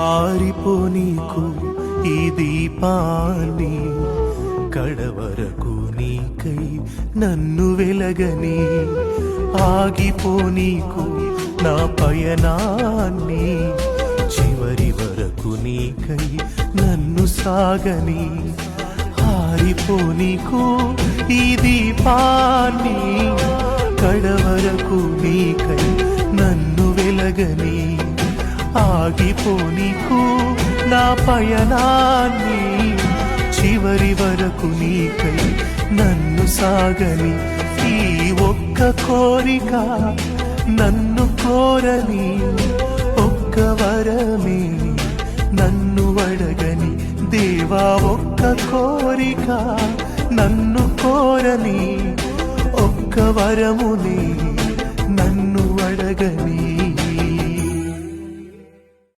ఆరిపోనీకు ఈ దీపాన్ని. కడవరకు నీకై నన్ను వెలగని. ఆగిపోనీకు నా పయనాన్ని. చివరి వరకు నీకై నన్ను సాగని. ఆరిపోనీకు ఈ దీపాన్ని. కడవరకు నీకై నన్ను వెలగని. ఆగిపోనీకు నా పయనాన్ని. చివరి వరకు నీకై నన్ను సాగని ఈ ఒక్క కోరిక నన్ను కోరని ఒక్క వరమే. నన్ను అడగని దేవా ఒక్క కోరిక నన్ను కోరని ఒక్క వరమునే. నన్ను అడగని